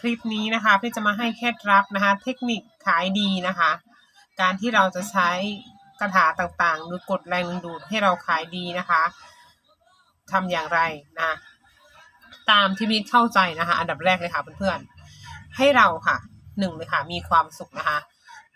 คลิปนี้นะคะพี่จะมาให้เคล็ดลับนะคะ เทคนิคขายดีนะคะ การที่เราจะใช้คาถาต่างๆ หรือกดแรงดึงดูดให้เราขายดีนะคะทำอย่างไรนะตามที่มิตเข้าใจนะคะ อันดับแรกเลยค่ะเพื่อนๆให้เราค่ะหนึ่งเลยค่ะมีความสุขนะคะ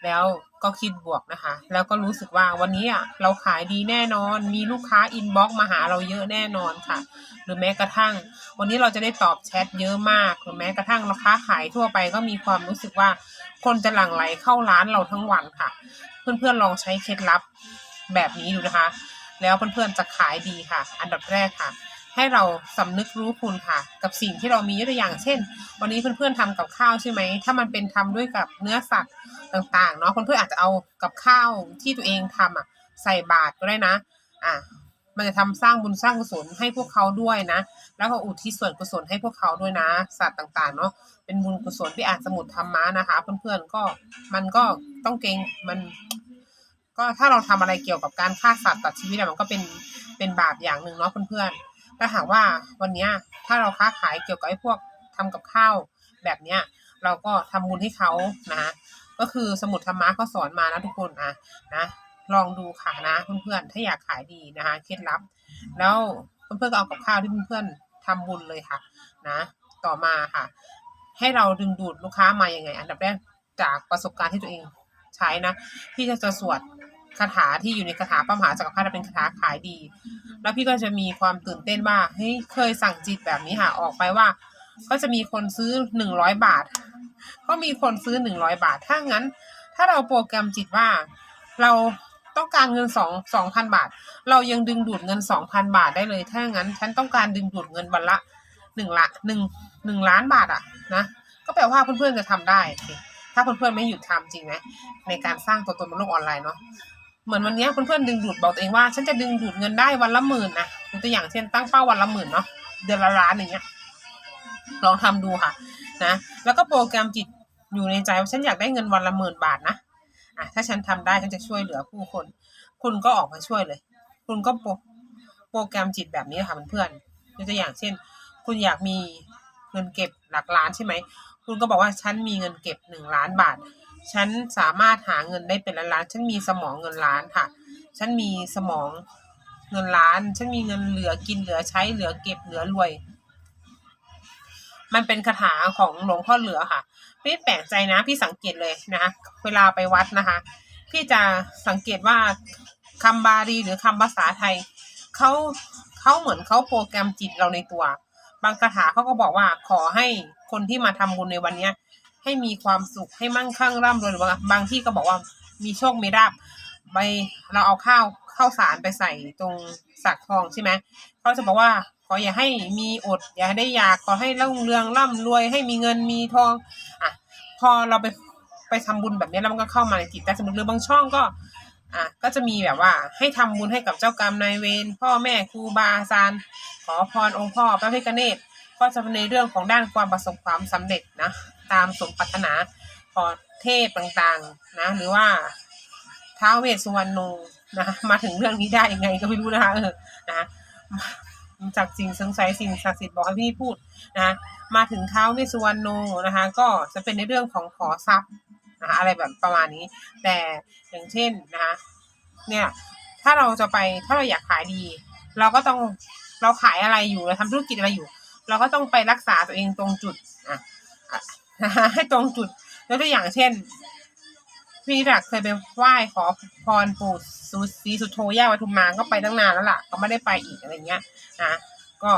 แล้วก็คิดบวกนะคะ แล้วก็รู้สึกว่าวันนี้อะเราขายดีแน่นอน มีลูกค้าอินบ็อกมาหาเราเยอะแน่นอนค่ะ หรือแม้กระทั่ง วันนี้เราจะได้ตอบแชทเยอะมาก หรือแม้กระทั่งเราค้าขายทั่วไปก็มีความรู้สึกว่าคนจะหลั่งไหลเข้าร้านเราทั้งวันค่ะ เพื่อนๆลองใช้เคล็ดลับแบบนี้ดูนะคะ แล้วเพื่อนๆจะขายดีค่ะ อันดับแรกค่ะ ให้เราสำนึกรู้คุณค่ะ กับสิ่งที่เรามียกตัวอย่าง เช่น วันนี้เพื่อนๆทำกับข้าวใช่ไหม ถ้ามันเป็นทำด้วยกับเนื้อสัตว์ต่างๆเนาะเพื่อนๆอาจจะเอากับข้าวที่ตัวเองทำอะใส่บาตรก็ได้นะ อะมันจะทำสร้างบุญสร้างกุศลให้พวกเขาด้วยนะ แล้วก็อุทิศส่วนกุศลให้พวกเขาด้วยนะ สัตว์ต่างๆ เนาะเป็นบุญกุศลที่อ่านสมุดธรรมะนะคะ เพื่อนๆก็มันก็ต้องเกรงมัน ก็ถ้าเราทำอะไรเกี่ยวกับการฆ่าสัตว์ตัดชีวิตอะมันก็เป็นเป็นบาปอย่างหนึ่งเนาะเพื่อนๆ ถ้าหากว่าวันนี้ถ้าเราค้าขายเกี่ยวกับไอ้พวกทำกับข้าวแบบเนี้ยเราก็ทำบุญให้เขานะก็คือสมุดธรรมะเขาสอนมานะทุกคนอะนะลองดูค่ะนะเพื่อนๆถ้าอยากขายดีนะคะเคล็ดลับ แล้วเพื่อนๆก็เอากับข้าวที่เพื่อนๆทำบุญเลยค่ะ นะ ต่อมาค่ะ ให้เราดึงดูดลูกค้ามาอยังไง อันดับแรกจากประสบการณ์ที่ตัวเองใช้นะพี่จะจะสวด คาถาที่อยู่ในคาถาพระมหาจักรพรรดิเป็นคาถาขายดี แล้วพี่ก็จะมีความตื่นเต้นว่าเฮ้ยเคยสั่งจิตแบบนี้ค่ะออกไปว่า ก็จะมีคนซื้อหนึ่งร้อยบาท ก็มีคนซื้อหนึ่งร้อยบาท ถ้างั้น ถ้าเราโปรแกรมจิตว่า เราต้องการเงินสองสองพันบาท เรายังดึงดูดเงินสองพันบาทได้เลย ถ้างั้น ฉันต้องการดึงดูดเงินวันละหนึ่งละหนึ่งหนึ่งล้านบาทอะนะก็แปลว่าเพื่อนๆจะทำได้ ถ้าเพื่อนๆไม่หยุดทำจริงไหมในการสร้างตัวตนบนโลกออนไลน์เนาะ เหมือนวันนี้เพื่อนๆดึงดูดบอกตัวเองว่า ฉันจะดึงดูดเงินได้วันละหมื่นนะตัวอย่างเช่นตั้งเป้าวันละหมื่นเนาะเดือนละล้านอย่างเงี้ยลองทำดูค่ะ นะ แล้วก็โปรแกรมจิตอยู่ในใจว่าฉันอยากได้เงินวันละหมื่นบาทนะอะถ้าฉันทำได้ฉันจะช่วยเหลือผู้คน คุณก็ออกมาช่วยเลย คุณก็โปรโปรแกรมจิตแบบนี้ค่ะเพื่อนๆยกตัวอย่างเช่น คุณอยากมีเงินเก็บหลักล้านใช่ไหมคุณก็บอกว่าฉันมีเงินเก็บหนึ่งล้านบาท ฉันสามารถหาเงินได้เป็นล้านล้านฉันมีสมองเงินล้านค่ะ ฉันมีสมองเงินล้าน ฉันมีเงินเหลือกินเหลือใช้เหลือเก็บเหลือรวย มันเป็นคาถาของหลวงพ่อเหลือค่ะ พี่แปลกใจนะ พี่สังเกตเลยนะคะเวลาไปวัดนะคะ พี่จะสังเกตว่าคำบาลีหรือคำภาษาไทยเขาเขาเหมือนเขาโปรแกรมจิตเราในตัว บางคาถาเขาก็บอกว่าขอให้คนที่มาทำบุญในวันเนี้ย ให้มีความสุขให้มั่งคั่งร่ำรวยหรือว่าบางที่ก็บอกว่ามีโชคมีลาบไปเราเอาข้าวข้าวสารไปใส่ตรงสักทองใช่ไหมเขาจะบอกว่าขออย่าให้มีอด อย่าได้อยากขอให้รุ่งเรืองร่ำรวยให้มีเงินมีทองอะพอเราไปไปทำบุญแบบนี้แล้วมันก็เข้ามาในจิตแต่สมมติหรือบางช่องก็อะก็จะมีแบบว่าให้ทำบุญให้กับเจ้ากรรมนายเวรพ่อแม่ครูบาอาจารย์ขอพรองค์พ่อพระพิฆเนศก็จะในเรื่องของด้านความประสบความสำเร็จนะ ตามสมปรารถนาขอเทพต่างๆนะ หรือว่าท้าเวสสุวรรณโนนะมาถึงเรื่องนี้ได้ยังไงก็ไม่รู้นะคะเออนะจากสิ่งสงสัยสิ่งศักดิ์สิทธิ์บอกให้พี่พูดนะมาถึงท้าเวสสุวรรณโนนะคะ ก็จะเป็นในเรื่องของขอทรัพย์นะคะอะไรแบบประมาณนี้ แต่อย่างเช่นนะคะเนี่ยถ้าเราจะไปถ้าเราอยากขายดี เราก็ต้องเราขายอะไรอยู่เราทำธุรกิจอะไรอยู่ เราก็ต้องไปรักษาตัวเองตรงจุดอะ อะให้ตรงจุดยกตัวอย่างเช่น พี่รักเคยไปไหว้ขอพรปู่สุศรีสุโธย่าวัทุมมาก็ไปตั้งนานแล้วล่ะ ก็ไม่ได้ไปอีกอะไรเงี้ยนะก็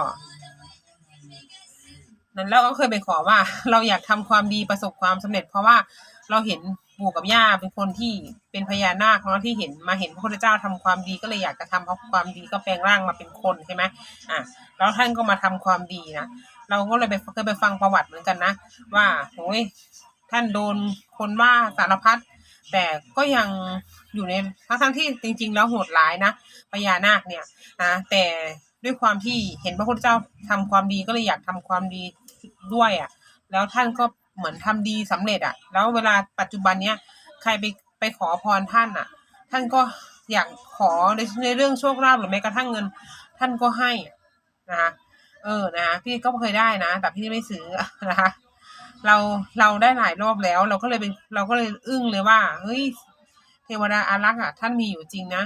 นั้นเราก็เคยไปขอว่า เราอยากทำความดีประสบความสำเร็จ เพราะว่าเราเห็นปู่กับย่าเป็นคนที่เป็นพญานาคเนาะที่เห็นมาเห็นพระพุทธเจ้าทำความดีก็เลยอยากจะทำเพราะความดีก็แปลงร่างมาเป็นคนใช่ไหมอะแล้วท่านก็มาทำความดีนะ เราก็เลยไปเคยไปฟังประวัติเหมือนกันนะ ว่าโอ้ยท่านโดนคนว่าสารพัดแต่ก็ยังอยู่ในทั้งทั้งที่จริง ๆ แล้วโหดร้ายนะพญานาคเนี่ยนะแต่ด้วยความที่เห็นพระพุทธเจ้าทำความดีก็เลยอยากทำความดีด้วยอะ แล้วท่านก็เหมือนทำดีสำเร็จอะ แล้วเวลาปัจจุบันเนี้ยใครไปไปขอพรท่านอะ ท่านก็อยากขอในในเรื่องโชคลาภหรือแม้กระทั่งเงิน ท่านก็ให้นะคะ เออนะคะพี่ก็เคยได้นะ แต่พี่ไม่ซื้อนะคะเราเราได้หลายรอบแล้ว เราก็เลยเป็นเราก็เลยอึ้งเลยว่าเฮ้ยเทวดาอารักษ์อะท่านมีอยู่จริงนะ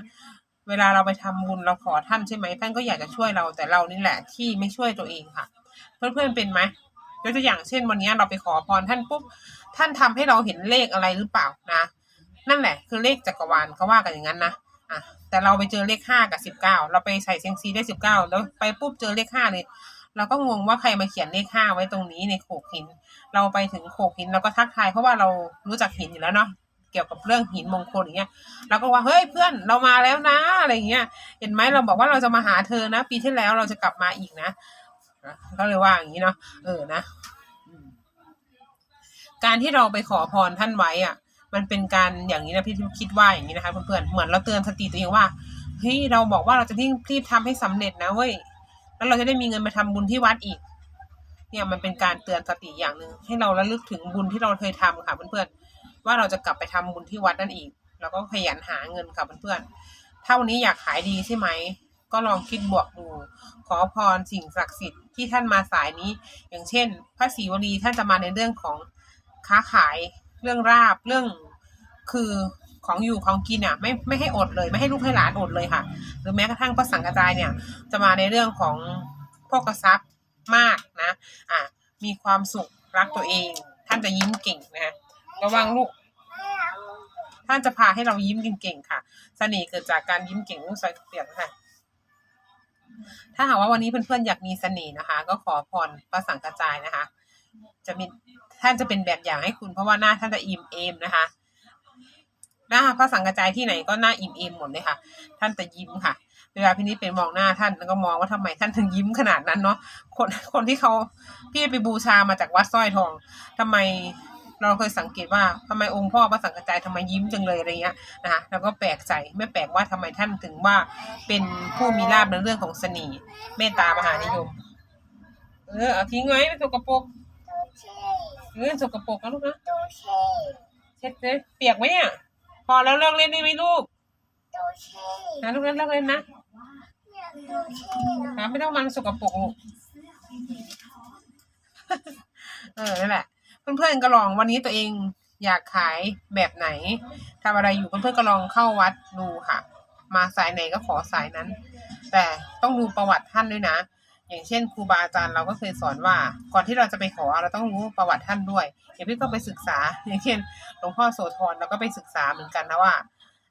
เวลาเราไปทำบุญเราขอท่านใช่ไหมท่านก็อยากจะช่วยเราแต่เรานี่แหละที่ไม่ช่วยตัวเองค่ะ เพื่อนๆเป็นไหมยกตัวอย่างเช่นวันนี้เราไปขอพรท่านปุ๊บท่านทำให้เราเห็นเลขอะไรหรือเปล่านะ นั่นแหละ คือเลขจักรวาลเขาว่ากันอย่างนั้นนะอะ แต่เราไปเจอเลขห้ากับสิบเก้าเราไปใส่เซียงซีได้สิบเก้าแล้วไปปุ๊บเจอเลขห้าเลยเราก็งงว่าใครมาเขียนเลขห้าไว้ตรงนี้ในโขกหิน เราไปถึงโขกหินเราก็ทักทายเพราะว่าเรารู้จักหินอยู่แล้วเนาะเกี่ยวกับเรื่องหินมงคลอย่างเงี้ยเราก็ว่าเฮ้ยเพื่อนเรามาแล้วนะอะไรอย่างเงี้ย เห็นไหมเราบอกว่าเราจะมาหาเธอนะ ปีที่แล้วเราจะกลับมาอีกนะนะก็เลยว่าอย่างนี้เนาะเออนะการที่เราไปขอพรท่านไว้อะ มันเป็นการอย่างนี้นะพี่คิดว่าอย่างนี้นะคะเพื่อนๆเหมือนเราเตือนสติตัวเองว่าเฮ้ยเราบอกว่าเราจะรีบรีบทำให้สำเร็จนะเว้ยแล้วเราจะได้มีเงินไปทำบุญที่วัดอีก เนี่ยมันเป็นการเตือนสติอย่างหนึ่งให้เราระลึกถึงบุญที่เราเคยทำค่ะเพื่อนๆว่าเราจะกลับไปทำบุญที่วัดนั่นอีกเราก็ขยันหาเงินค่ะเพื่อนๆถ้าวันนี้อยากขายดีใช่ไหมก็ลองคิดบวกดู ขอพรสิ่งศักดิ์สิทธิ์ที่ท่านมาสายนี้ อย่างเช่น พระศรีวลีท่านจะมาในเรื่องของค้าขาย เรื่องราบเรื่องคือของอยู่ของกินอะไม่ไม่ให้อดเลย ไม่ให้ลูกให้หลานอดเลยค่ะ หรือแม้กระทั่งพระสังฆจายเนี่ย จะมาในเรื่องของพกกระซับมากนะอะมีความสุขรักตัวเอง ท่านจะยิ้มเก่งนะระวังลูก ท่านจะพาให้เรายิ้มเก่งๆค่ะเสน่ห์เกิดจากการยิ้มเก่งลูกใส่เปลี่ยกค่ะถ้าหากว่าวันนี้เพื่อนๆอยากมีเสน่ห์นะคะ ก็ขอพรพระสังฆจายนะคะ จะมี ท่านจะเป็นแบบอย่างให้คุณ เพราะว่าหน้าท่านจะอิ่มเอมนะคะหน้าพระสังฆจายที่ไหนก็หน้าอิ่มเอมหมดเลยค่ะ ท่านจะยิ้มค่ะ เวลาพี่นิดเป็นมองหน้าท่านแล้วก็มองว่าทำไมท่านถึงยิ้มขนาดนั้นเนาะคนคนที่เขาพี่ไปบูชามาจากวัดสร้อยทองทำไมเราเคยสังเกตว่าทำไมองค์พ่อพระสังฆจายทำไมยิ้มจังเลยอะไรเงี้ยนะคะแล้วก็แปลกใจไม่แปลกว่าทำไมท่านถึงว่าเป็นผู้มีลาบในเรื่องของเสน่ห์เมตตามหานิยม เออเอาทิ้งไว้ไม่สกปรก เออสกปรกนะลูกนะเช็ดเลยเปียกไหมเนี่ยพอแล้วเลิกเล่นได้ไหมลูกนะลูกนั้นเลิกเล่นนะนะไม่ต้องมันสกปรกลูกเออนั่นแหละ เพื่อนๆก็ลองวันนี้ตัวเองอยากขายแบบไหนทำอะไรอยู่เพื่อนๆก็ลองเข้าวัดดูค่ะ มาสายไหนก็ขอสายนั้น แต่ต้องดูประวัติท่านด้วยนะ อย่างเช่นครูบาอาจารย์เราก็เคยสอนว่า ก่อนที่เราจะไปขอเราต้องรู้ประวัติท่านด้วยเดี๋ยวพี่ก็ไปศึกษา อย่างเช่นหลวงพ่อโสธรเราก็ไปศึกษาเหมือนกันนะว่า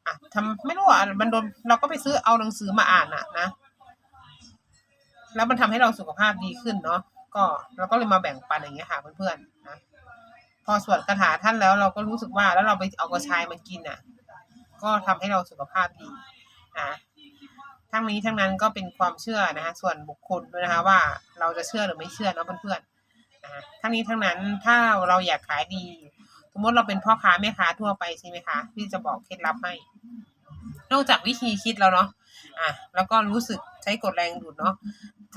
อะทำไม่รู้อะมันโดนเราก็ไปซื้อเอาหนังสือมาอ่านอะนะ แล้วมันทำให้เราสุขภาพดีขึ้นเนาะก็เราก็เลยมาแบ่งปันอย่างเงี้ยค่ะเพื่อนๆนะพอสวดคาถาท่านแล้วเราก็รู้สึกว่าแล้วเราไปเอากระชายมากินอะ ก็ทำให้เราสุขภาพดีนะ ทั้งนี้ทั้งนั้นก็เป็นความเชื่อนะคะส่วนบุคคลด้วยนะคะว่าเราจะเชื่อหรือไม่เชื่อเนาะเพื่อนๆนะทั้งนี้ทั้งนั้นถ้าเราอยากขายดี สมมติเราเป็นพ่อค้าแม่ค้าทั่วไปใช่ไหมคะพี่จะบอกเคล็ดลับให้ นอกจากวิธีคิดแล้วเนาะอะแล้วก็รู้สึกใช้กดแรงดูดเนาะ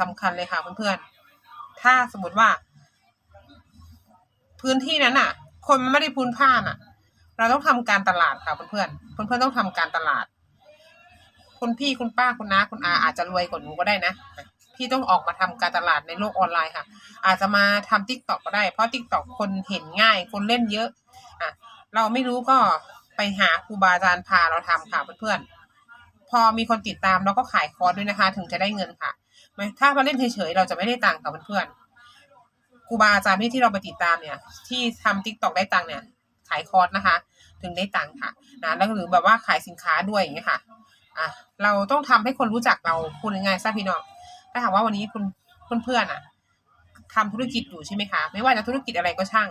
สำคัญเลยค่ะเพื่อนๆถ้าสมมติว่า พื้นที่นั้นอะคนมันไม่ได้พูนพ่านอะ เราต้องทำการตลาดค่ะเพื่อนๆเพื่อนๆต้องทำการตลาด คุณพี่คุณป้าคุณน้าคุณอาอาจจะรวยกว่าหนูก็ได้นะพี่ต้องออกมาทำการตลาดในโลกออนไลน์ค่ะ อาจจะมาทำทิกตอกก็ได้ เพราะทิกตอกคนเห็นง่าย คนเล่นเยอะอะเราไม่รู้ก็ไปหาครูบาอาจารย์พาเราทำค่ะเพื่อนๆพอมีคนติดตามเราก็ขายคอร์สด้วยนะคะ ถึงจะได้เงินค่ะไม่ถ้ามาเล่นเฉยๆเราจะไม่ได้ตังค์ค่ะเพื่อนๆครูบาอาจารย์ที่ที่เราไปติดตามเนี่ย ที่ทำทิกตอกได้ตังค์เนี่ย ขายคอร์สนะคะ ถึงได้ตังค์ค่ะนะแล้วหรือแบบว่าขายสินค้าด้วยอย่างเงี้ยค่ะ อะเราต้องทำให้คนรู้จักเราพูดง่ายๆซะพี่น้องถ้าถามว่าวันนี้คุณเพื่อนๆอะทำธุรกิจอยู่ใช่ไหมคะ ไม่ว่าจะธุรกิจอะไรก็ช่าง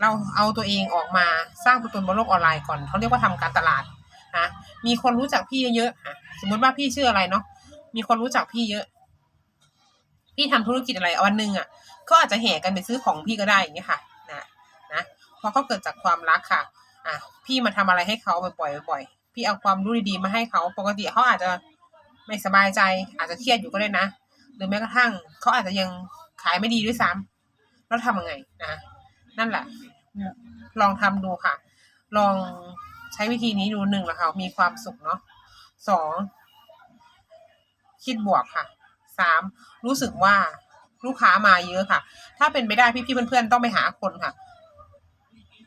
เราเอาตัวเองออกมาสร้างตัวตนบนโลกออนไลน์ก่อนเขาเรียกว่าทำการตลาดนะมีคนรู้จักพี่เยอะๆสมมติว่าพี่ชื่ออะไรเนาะมีคนรู้จักพี่เยอะ พี่ทำธุรกิจอะไรวันหนึ่งอะเขาอาจจะแห่กันไปซื้อของพี่ก็ได้อย่างเงี้ยค่ะนะนะเพราะเขาเกิดจากความรักค่ะ อะพี่มาทำอะไรให้เขาบ่อยๆบ่อยๆ พี่เอาความรู้ดีๆมาให้เขา ปกติเขาอาจจะไม่สบายใจ อาจจะเครียดอยู่ก็ได้นะ หรือแม้กระทั่งเขาอาจจะยังขายไม่ดีด้วยซ้ำแล้วทำยังไงนะ นั่นแหละ ลองทำดูค่ะ ลองใช้วิธีนี้ดูหนึ่งล้วค่ะ มีความสุขเนาะสองคิดบวกค่ะสามรู้สึกว่าลูกค้ามาเยอะค่ะ ถ้าเป็นไปได้พี่ๆเพื่อนๆต้องไปหาคนค่ะ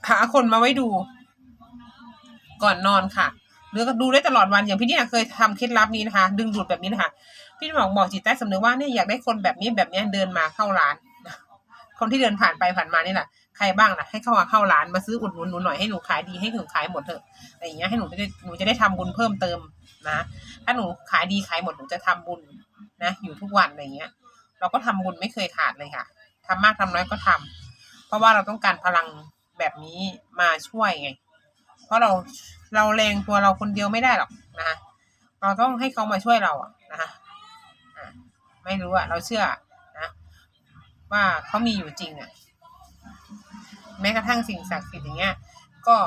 หาคนมาไว้ดู ก่อนนอนค่ะ รือก็ดูได้ตลอดวันอย่างพี่เนี่ยเคยทำเคล็ดลับนี้นะคะ ดึงดูดแบบนี้นะคะพี่บอกบอกจิตใต้สำนึกว่าเนี่ยอยากได้คนแบบนี้แบบนี้เดินมาเข้าร้านคนที่เดินผ่านไปผ่านมานี่แหละใครบ้างล่ะให้เข้ามาเข้าร้านมาซื้ออุดหนุนหนูหน่อยให้หนูขายดีให้หนูขายหมดเถอะอะไรอย่างเงี้ยให้หนูจะได้หนูจะได้ทำบุญเพิ่มเติมนะถ้าหนูขายดีขายหมดหนูจะทำบุญนะ อยู่ทุกวันอะไรเงี้ย เราก็ทำบุญไม่เคยขาดเลยค่ะทำมากทำน้อยก็ทำเพราะว่าเราต้องการพลังแบบนี้มาช่วยไง เพราะเราเราแรงตัวเราคนเดียวไม่ได้หรอกนะคะเราต้องให้เขามาช่วยเราอะนะคะไม่รู้อะเราเชื่อนะว่าเขามีอยู่จริงอะแม้กระทั่งสิ่งศักดิ์สิทธิ์อย่างเงี้ย ก็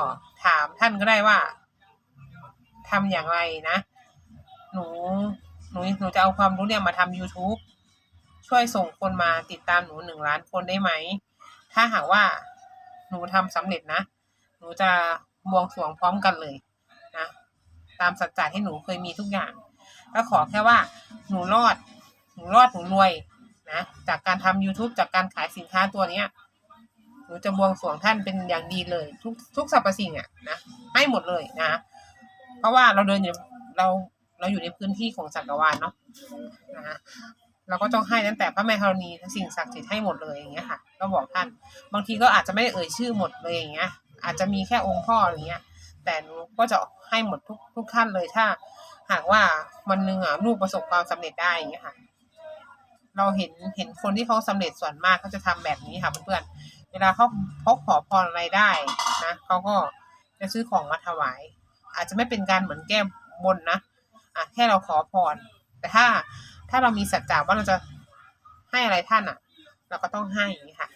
ถามท่านก็ได้ว่าทำอย่างไรนะ หนูหนูหนูจะเอาความรู้เนี่ยมาทำ YouTube ช่วยส่งคนมาติดตามหนูหนึ่งล้านคนได้ไหม ถ้าหากว่าหนูทำสำเร็จนะ หนูจะ บวงสรวงพร้อมกันเลยนะตามสัจจะที่หนูเคยมีทุกอย่างก็ขอแค่ว่าหนูรอด หนูรอดหนูรวยนะจากการทำ YouTube จากการขายสินค้าตัวเนี้ยหนูจะบวงสรวงท่านเป็นอย่างดีเลย ทุกทุกสรรพสิ่งอะนะให้หมดเลยนะ เพราะว่าเราเดินอยู่เราเราอยู่ในพื้นที่ของจักรวาลเนาะนะเราก็ต้องให้ตั้งแต่พระแม่ธรณีสิ่งศักดิ์สิทธิ์ให้หมดเลยอย่างเงี้ยค่ะ ก็บอกท่าน บางทีก็อาจจะไม่ได้เอ่ยชื่อหมดเลยอย่างเงี้ย อาจจะมีแค่องค์พ่ออย่างเงี้ย แต่หนูก็จะให้หมดทุกทุกท่านเลยถ้า หากว่าวันหนึ่งอะลูกประสบความสำเร็จได้อย่างเงี้ยค่ะ เราเห็นเห็นคนที่เขาสำเร็จส่วนมากเขาจะทำแบบนี้ค่ะเพื่อนๆเวลาเขาพกขอพรอะไรได้นะเขาก็จะซื้อของมาถวาย อาจจะไม่เป็นการเหมือนแก้บนนะอะแค่เราขอพร แต่ถ้าถ้าเรามีสัจจะว่าเราจะให้อะไรท่านอะ เราก็ต้องให้อย่างนี้ค่ะ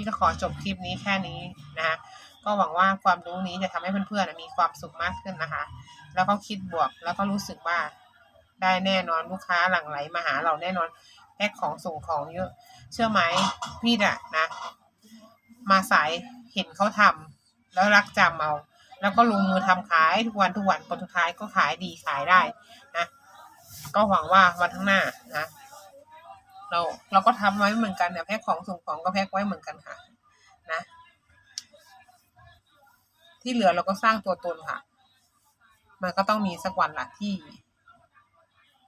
พี่ก็ขอจบคลิปนี้แค่นี้นะคะก็หวังว่าความรู้นี้จะทำให้เพื่อนๆมีความสุขมากขึ้นนะคะ แล้วก็คิดบวกแล้วก็รู้สึกว่าได้แน่นอนลูกค้าหลั่งไหลมาหาเราแน่นอนแพ็คของส่งของเยอะ เชื่อไหมพี่น่ะนะ มาสายเห็นเขาทำแล้วรักจำเอาแล้วก็ลงมือทำขายทุกวันทุกวันผลสุดท้ายก็ขายดีขายได้นะ ก็หวังว่าวันข้างหน้านะ เราเราก็ทำไว้เหมือนกันเนี่ยแพ็คของส่งของก็แพ็คไว้เหมือนกันค่ะ นะ ที่เหลือเราก็สร้างตัวตนค่ะ มันก็ต้องมีสักวันละที่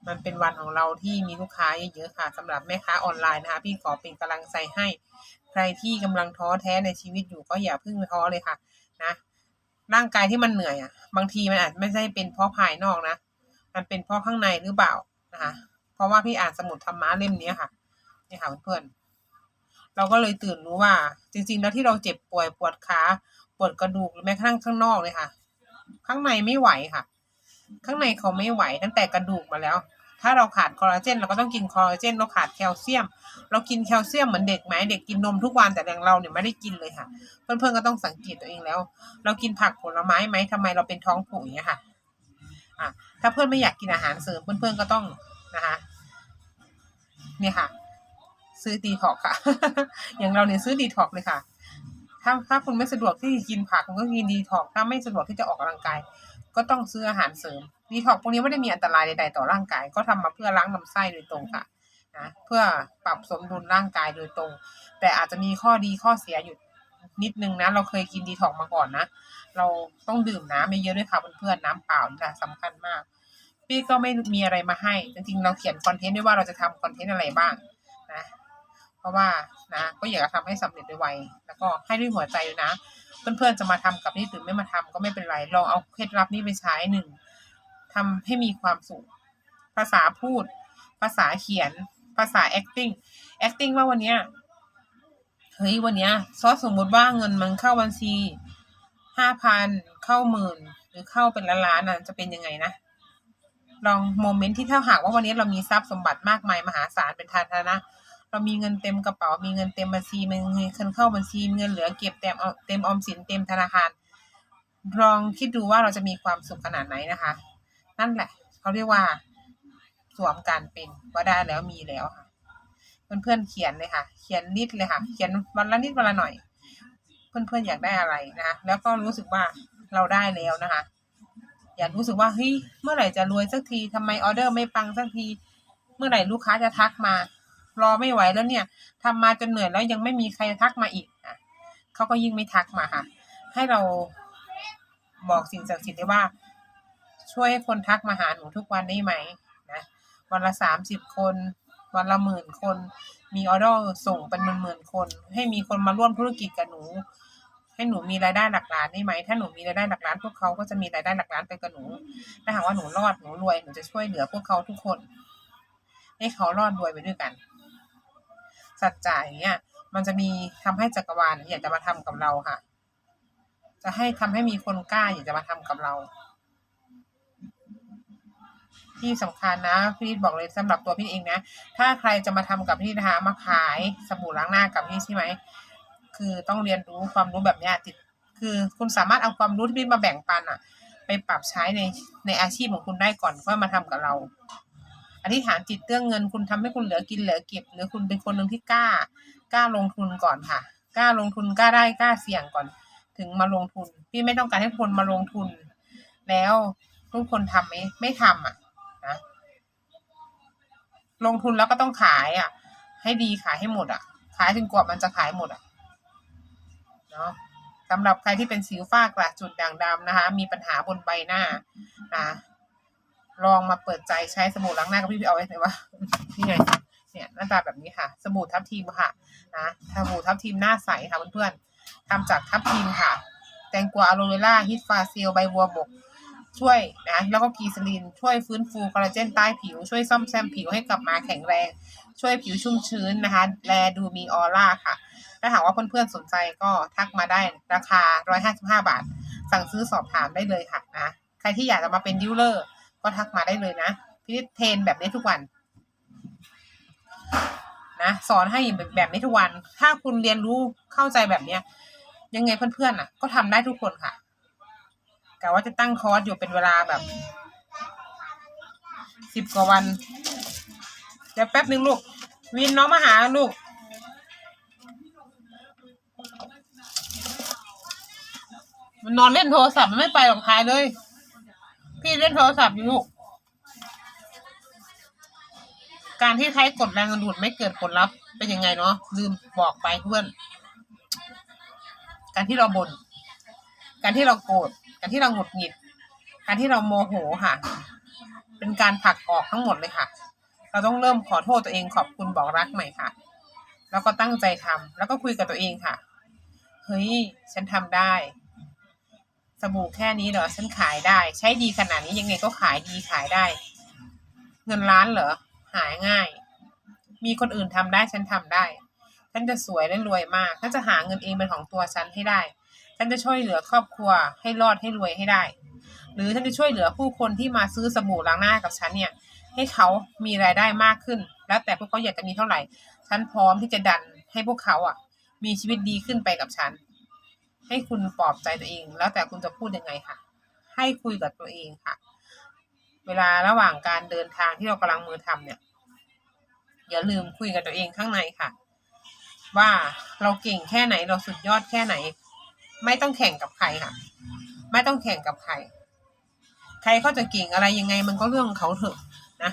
มันเป็นวันของเราที่มีลูกค้าเยอะๆค่ะสำหรับแม่ค้าออนไลน์นะคะ พี่ขอเป็นกำลังใจให้ ใครที่กำลังท้อแท้ในชีวิตอยู่ก็อย่าเพิ่งท้อเลยค่ะ นะร่างกายที่มันเหนื่อยอะ บางทีมันอาจไม่ใช่เป็นเพราะภายนอกนะ มันเป็นเพราะข้างในหรือเปล่านะคะ ราะว่าพี่อ่านสมุดธรรมะเล่มนี้ค่ะนี่ค่ะเพื่อนๆเราก็เลยตื่นรู้ว่า จริง ๆ แล้วที่เราเจ็บป่วยปวดขาปวดกระดูกหรือแม้กระทั่งข้างนอกเลยค่ะ ข้างในไม่ไหวค่ะ ข้างในเขาไม่ไหวตั้งแต่กระดูกมาแล้ว ถ้าเราขาดคอลลาเจนเราก็ต้องกินคอลลาเจนเราขาดแคลเซียม เรากินแคลเซียมเหมือนเด็กไหมเด็กกินนมทุกวันแต่อย่างเราเนี่ยไม่ได้กินเลยค่ะ เพื่อนๆก็ต้องสังเกตตัวเองแล้ว เรากินผักผลไม้ไหมทำไมเราเป็นท้องผูกอย่างเงี้ยค่ะอะถ้าเพื่อนไม่อยากกินอาหารเสริมเพื่อนๆก็ต้องนะคะ เนี่ยค่ะ ซื้อดีท็อกค่ะ อย่างเราเนี่ยซื้อดีท็อกเลยค่ะ ถ้าถ้าคุณไม่สะดวกที่จะกินผักคุณก็กินดีท็อกถ้าไม่สะดวกที่จะออกกำลังกาย ก็ต้องซื้ออาหารเสริมดีท็อกพวกนี้ไม่ได้มีอันตรายใดๆต่อร่างกาย ก็ทำมาเพื่อล้างลำไส้โดยตรงค่ะนะเพื่อปรับสมดุลร่างกายโดยตรง แต่อาจจะมีข้อดีข้อเสียอยู่นิดนึงนะ เราเคยกินดีท็อกมาก่อนนะ เราต้องดื่มน้ำไม่เยอะด้วยค่ะเพื่อนๆน้ำเปล่านี่แหละสำคัญมาก พี่ก็ไม่มีอะไรมาให้ จริงๆ เราเขียนคอนเทนต์ด้วยว่าเราจะทำคอนเทนต์อะไรบ้างนะ เพราะว่านะก็อยากจะทำให้สำเร็จไวๆแล้วก็ให้ด้วยหัวใจด้วยนะ เพื่อนๆจะมาทำกับนี่หรือไม่มาทำก็ไม่เป็นไรลองเอาเคล็ดลับนี้ไปใช้หนึ่งทำให้มีความสุข ภาษาพูด ภาษาเขียน ภาษา acting acting ว่าวันเนี้ยเฮ้ยวันเนี้ยซอสสมมติว่าเงินมันเข้าบัญชีห้าพันเข้าหมื่นหรือเข้าเป็นล้านล้านๆน่ะจะเป็นยังไงนะ ลองโมเมนต์ที่ถ้าหากว่าวันนี้เรามีทรัพย์สมบัติมากมายมหาศาลเป็นทาธนะเรามีเงินเต็มกระเป๋า มีเงินเต็มบัญชีมีเงินเข้าบัญชีเงินเหลือเก็บเต็มเอเต็มออมสินเต็มธนาคาร ลองคิดดูว่าเราจะมีความสุขขนาดไหนนะคะ นั่นแหละเขาเรียกว่าสวมการเป็นว่าได้แล้วมีแล้วค่ะเพื่อนๆเขียนเลยค่ะ เขียนนิดเลยค่ะ เขียนวันละนิดวันละหน่อย เพื่อนๆอยากได้อะไรนะคะแล้วก็รู้สึกว่าเราได้แล้วนะคะ อยากรู้สึกว่าเฮ้ยเมื่อไหร่จะรวยสักทีทำไมออเดอร์ไม่ปังสักที เมื่อไหร่ลูกค้าจะทักมา รอไม่ไหวแล้วเนี่ยทำมาจนเหนื่อยแล้วยังไม่มีใครทักมาอีกอะเขาก็ยิ่งไม่ทักมาค่ะ ให้เราบอกสิ่งศักดิ์สิทธิ์ได้ว่า ช่วยให้คนทักมาหาหนูทุกวันได้ไหมนะวันละสามสิบคนวันละหมื่นคน มีออเดอร์ส่งเป็นหมื่นๆคน ให้มีคนมาร่วมธุรกิจกับหนู ให้หนูมีรายได้หลักล้านได้ไหมถ้าหนูมีรายได้หลักล้านพวกเขาก็จะมีรายได้หลักล้านไปกับหนู ถ้าหากว่าหนูรอดหนูรวยหนูจะช่วยเหลือพวกเขาทุกคน ให้เขารอดรวยไปด้วยกัน สัจจะอย่างเงี้ย มันจะมีทำให้จักรวาลอยากจะมาทำกับเราค่ะ จะให้ทำให้มีคนกล้าอยากจะมาทำกับเรา ที่สำคัญนะพี่นิดบอกเลยสำหรับตัวพี่เองนะถ้าใครจะมาทำกับพี่นะคะมาขายสบู่ล้างหน้ากับพี่ใช่ไหม คือต้องเรียนรู้ความรู้แบบนี้ติดคือคุณสามารถเอาความรู้ที่พี่มาแบ่งปันอะไปปรับใช้ในในอาชีพของคุณได้ก่อนค่อมาทำกับเราอธิษฐานจิตเรื่องเงินคุณทำให้คุณเหลือกินเหลือเก็บ หรือคุณเป็นคนหนึ่งที่กล้ากล้าลงทุนก่อนค่ะกล้าลงทุนกล้าได้กล้าเสี่ยงก่อน ถึงมาลงทุน พี่ไม่ต้องการให้คนมาลงทุน แล้วทุกคนทำไหมไม่ทำอะนะลงทุนแล้วก็ต้องขายอะ ให้ดีขายให้หมดอะ ขายจนกว่ามันจะขายหมดอะ เนาะสำหรับใครที่เป็นสิวฝ้ากระจุดด่างดำนะคะ มีปัญหาบนใบหน้านะลองมาเปิดใจใช้สบู่ล้างหน้ากับพี่พี่เอาไว้เลยว่านี่ไงเนี่ยหน้าตาแบบนี้ค่ะ สบู่ทับทิมค่ะนะสบู่ทับทิมหน้าใสค่ะเพื่อนๆทำจากทับทิมค่ะ แตงกวาอะโลเวล่าฮิตฟาเซีลใบบัวบกช่วยนะแล้วก็กีซลิน ช่วยฟื้นฟูคอลลาเจนใต้ผิว ช่วยซ่อมแซมผิวให้กลับมาแข็งแรง ช่วยผิวชุ่มชื้นนะคะ แลดูมีออร่าค่ะ ถ้าหากว่าเพื่อนๆสนใจก็ทักมาได้ราคา 155 บาท สั่งซื้อสอบถามได้เลยค่ะนะใครที่อยากจะมาเป็นดิวเลอร์ก็ทักมาได้เลยนะพี่เทรนแบบนี้ทุกวันนะสอนให้แบบแบบนี้ทุกวัน ถ้าคุณเรียนรู้เข้าใจแบบเนี้ย ยังไงเพื่อนๆอะ ก็ทำได้ทุกคนค่ะกะว่าจะตั้งคอร์สอยู่เป็นเวลาแบบสิบกว่าวันเดี๋ยวแป๊บนึงลูก วินน้องมาหาลูก มันนอนเล่นโทรศัพท์มันไม่ไปหรอกทายเลย พี่เล่นโทรศัพท์อยู่ลูกการที่ใช้กดแรงกระดูดไม่เกิดผลลัพธ์เป็นยังไงเนาะลืมบอกไปเพื่อน การที่เราบน่นการที่เราโกรธการที่เราหงุดหงิด การที่เราโมโหค่ะ เป็นการผลักออกทั้งหมดเลยค่ะ เราต้องเริ่มขอโทษตัวเองขอบคุณบอกรักใหม่ค่ะ แล้วก็ตั้งใจทำแล้วก็คุยกับตัวเองค่ะเฮ้ยฉันทำได้ บู่แค่นี้เหรอฉันขายได้ ใช้ดีขนาดนี้ยังไงก็ขายดีขายได้ เงินล้านเหรอหายง่าย มีคนอื่นทำได้ฉันทำได้ ฉันจะสวยและรวยมากฉันจะหาเงินเองเป็นของตัวฉันให้ได้ ฉันจะช่วยเหลือครอบครัว ให้รอดให้รวยให้ได้ หรือฉันจะช่วยเหลือผู้คนที่มาซื้อสบู่ล้างหน้ากับฉันเนี่ย ให้เขามีรายได้มากขึ้น แล้วแต่พวกเขาอยากจะมีเท่าไหร่ ฉันพร้อมที่จะดันให้พวกเขาอะ มีชีวิตดีขึ้นไปกับฉัน ให้คุณปลอบใจตัวเอง แล้วแต่คุณจะพูดยังไงค่ะ ให้คุยกับตัวเองค่ะ เวลาระหว่างการเดินทางที่เรากำลังมือทำเนี่ย อย่าลืมคุยกับตัวเองข้างในค่ะ ว่าเราเก่งแค่ไหนเราสุดยอดแค่ไหน ไม่ต้องแข่งกับใครค่ะ ไม่ต้องแข่งกับใคร ใครเขาจะเก่งอะไรยังไงมันก็เรื่องของเขาเถอะนะ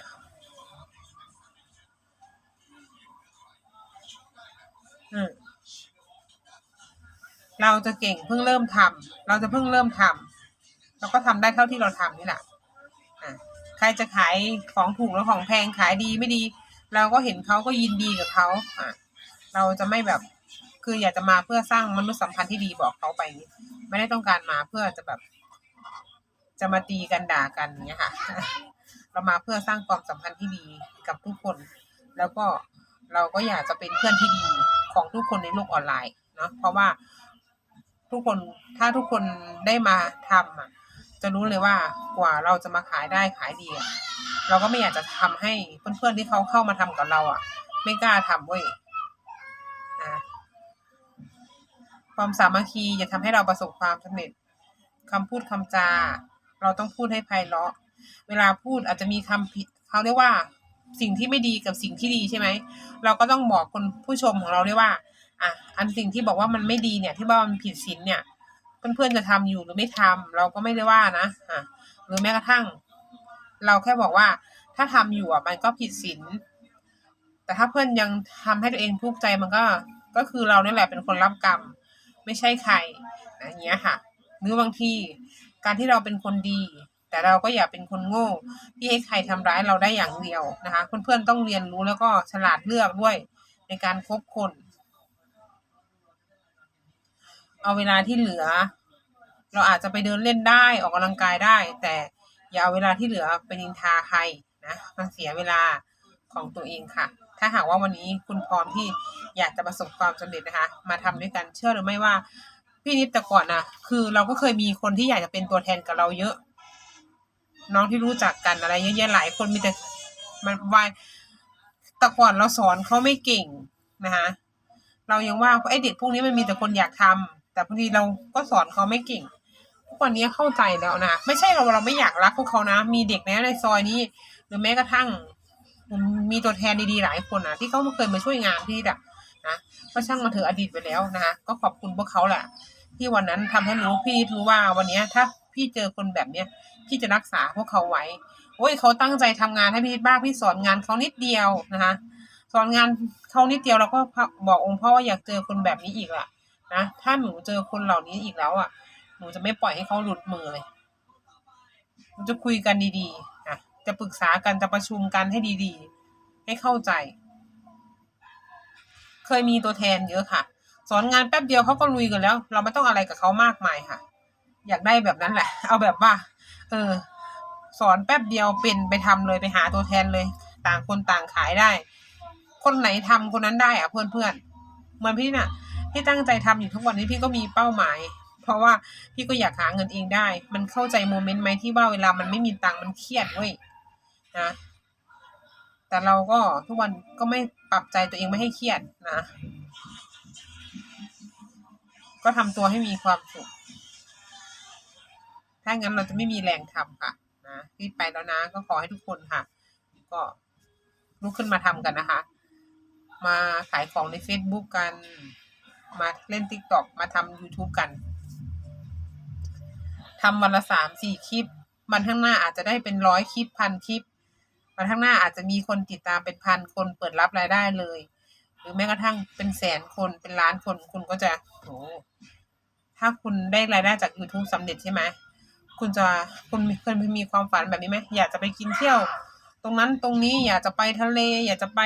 อืม เราจะเก่งเพิ่งเริ่มทำเราจะเพิ่งเริ่มทำเราก็ทำได้เท่าที่เราทำนี่แหละใครจะขายของถูกแล้วของแพงขายดีไม่ดี เราก็เห็นเขาก็ยินดีกับเขาอะเราจะไม่แบบคืออยากจะมาเพื่อสร้างมนุษยสัมพันธ์ที่ดีบอกเขาไปไม่ได้ต้องการมาเพื่อจะแบบ จะมาตีกันด่ากันเนี้ยค่ะ เรามาเพื่อสร้างความสัมพันธ์ที่ดีกับทุกคน แล้วก็เราก็อยากจะเป็นเพื่อนที่ดีของทุกคนในโลกออนไลน์เนาะเพราะว่า ทุกคนถ้าทุกคนได้มาทำอะ จะรู้เลยว่ากว่าเราจะมาขายได้ขายดีอะเราก็ไม่อยากจะทำให้เพื่อนๆที่เขาเข้ามาทำกับเราอะ ไม่กล้าทำเว้ยนะความสามัคคีจะทำให้เราประสบความสำเร็จคำพูดคำจา เราต้องพูดให้ไพเราะ เวลาพูดอาจจะมีคำผิดเขาเรียกว่าสิ่งที่ไม่ดีกับสิ่งที่ดีใช่ไหม เราก็ต้องบอกคนผู้ชมของเราด้วยว่า อันสิ่งที่บอกว่ามันไม่ดีเนี่ย ที่ว่ามันผิดศีลเนี่ย เพื่อนๆจะทำอยู่หรือไม่ทำเราก็ไม่ได้ว่านะอะหรือแม้กระทั่ง เราแค่บอกว่าถ้าถ้าทำอยู่อะมันก็ผิดศีลแต่ถ้าเพื่อนยังทำให้ตัวเองทุกข์ใจมันก็ก็คือเราเนี่ยแหละเป็นคนรับกรรม ไม่ใช่ใครอย่างเงี้ยค่ะหรือบางทีการที่เราเป็นคนดี แต่เราก็อย่าเป็นคนโง่ที่ให้ใครทำร้ายเราได้อย่างเดียวนะคะ เพื่อนๆต้องเรียนรู้แล้วก็ฉลาดเลือกด้วยในการคบคน เอาเวลาที่เหลือ เราอาจจะไปเดินเล่นได้ออกกำลังกายได้ แต่อย่าเอาเวลาที่เหลือไปนินทาใครนะมันเสียเวลาของตัวเองค่ะ ถ้าหากว่าวันนี้คุณพร้อมที่อยากจะประสบความสำเร็จนะคะ มาทำด้วยกันเชื่อหรือไม่ว่าพี่นิดแต่ก่อนนะคือเราก็เคยมีคนที่อยากจะเป็นตัวแทนกับเราเยอะ น้องที่รู้จักกันอะไรเยอะแยะหลายคนมีแต่มันวายแต่ก่อนเราสอนเขาไม่เก่งนะคะเรายังว่าไอเด็กพวกนี้มันมีแต่คนอยากทำ แต่บางทีเราก็สอนเขาไม่เก่งทุกวันนี้เข้าใจแล้วนะไม่ใช่เราเราไม่อยากรักพวกเขานะ มีเด็กในในซอยนี้ หรือแม้กระทั่ง มีตัวแทนดีๆหลายคนนะที่เขาเคยมาช่วยงานพี่อะนะก็ช่างมาเถอะอดีตไปแล้วนะคะก็ขอบคุณพวกเขาแหละที่วันนั้นทำให้รู้พี่รู้ว่าวันนี้ถ้าพี่เจอคนแบบเนี้ยพี่จะรักษาพวกเขาไว้โอ้ยเขาตั้งใจทำงานให้พี่บ้างพี่สอนงานเขานิดเดียวนะคะสอนงานเขานิดเดียวเราก็บอกองค์พ่อว่าอยากเจอคนแบบนี้อีกล่ะ นะถ้าหนูเจอคนเหล่านี้อีกแล้วอะ หนูจะไม่ปล่อยให้เขาหลุดมือเลยหนูจะคุยกันดีๆนะจะปรึกษากันจะประชุมกันให้ดีๆ ให้เข้าใจ เคยมีตัวแทนเยอะค่ะ สอนงานแป๊บเดียวเขาก็ลุยกันแล้ว เราไม่ต้องอะไรกับเขามากมายค่ะ อยากได้แบบนั้นแหละ เอาแบบว่า เออ สอนแป๊บเดียวเป็นไปทำเลยไปหาตัวแทนเลย ต่างคนต่างขายได้ คนไหนทำคนนั้นได้อะเพื่อนเพื่อนเหมือนพี่น่ะ ที่ตั้งใจทำอยู่ทุกวันนี้พี่ก็มีเป้าหมาย เพราะว่าพี่ก็อยากหาเงินเองได้ มันเข้าใจโมเมนต์ไหมที่ว่าเวลามันไม่มีตังค์มันเครียดเว้ยนะแต่เราก็ทุกวันก็ไม่ปรับใจตัวเองไม่ให้เครียดนะ ก็ทำตัวให้มีความสุขถ้างั้นเราจะไม่มีแรงทำค่ะนะที่ไปแล้วนะ ก็ขอให้ทุกคนค่ะ ก็ลุกขึ้นมาทำกันนะคะ มาขายของใน Facebook กัน มาเล่น TikTok มาทำ YouTube กันทำวันละสามสี่คลิปวันข้างหน้าอาจจะได้เป็นร้อยคลิปพันคลิปวันข้างหน้าอาจจะมีคนติดตามเป็นพันคนเปิดรับรายได้เลย หรือแม้กระทั่งเป็นแสนคนเป็นล้านคนคุณก็จะโหถ้าคุณได้รายได้จาก YouTube สำเร็จใช่ไหมคุณจะคุณเคยมีความฝันแบบนี้ไหมอยากจะไปกินเที่ยว ตรงนั้นตรงนี้อยากจะไปทะเล อยากจะไป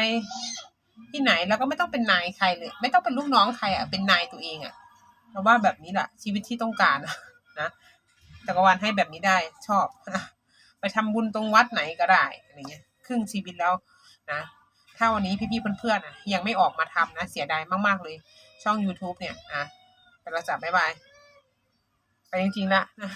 ที่ไหนแล้วก็ไม่ต้องเป็นนายใครเลย ไม่ต้องเป็นลูกน้องใครอะเป็นนายตัวเองอะเราว่าแบบนี้แหละชีวิตที่ต้องการนะจักรวาลให้แบบนี้ได้ชอบไปทำบุญตรงวัดไหนก็ได้อะไรเงี้ยครึ่งชีวิตแล้วนะถ้าวันนี้พี่ๆเพื่อนๆอะยังไม่ออกมาทำนะเสียดายมากๆเลย ช่อง YouTube เนี่ยอะไปแล้วจับบ๊ายบายไปจริงๆละนะ